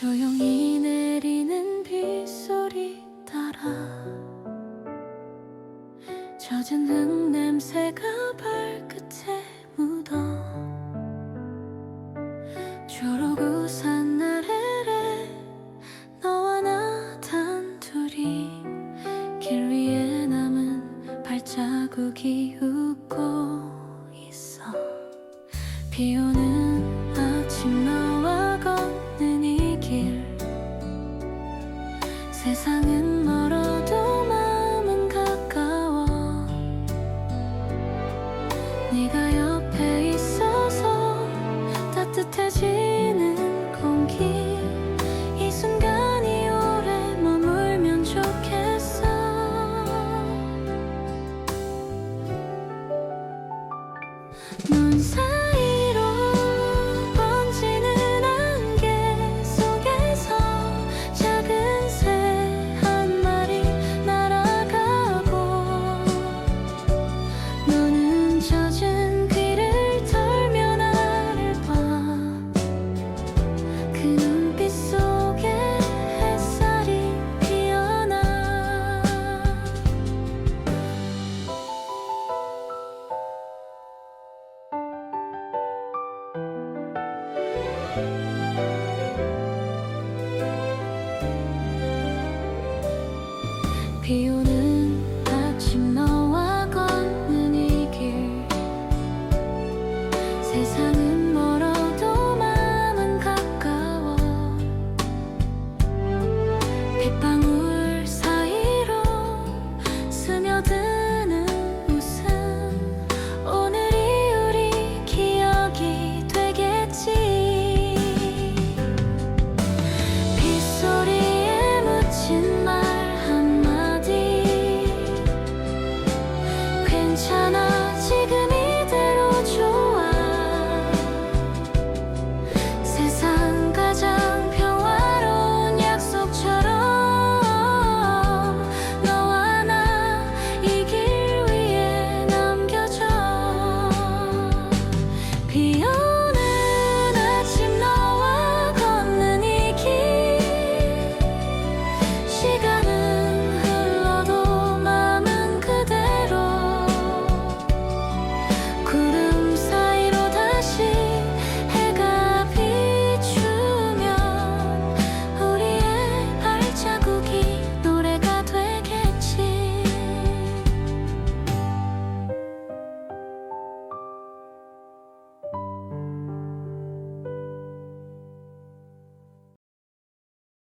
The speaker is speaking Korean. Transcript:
조용히 내리는 빗소리 따라 젖은 흙 냄새가 발끝에 묻어 초록 우산 아래래 너와 나 단둘이 길 위에 남은 발자국이 웃고 있어 비 오는 네가 옆에 있어서 따뜻해지 괜찮아.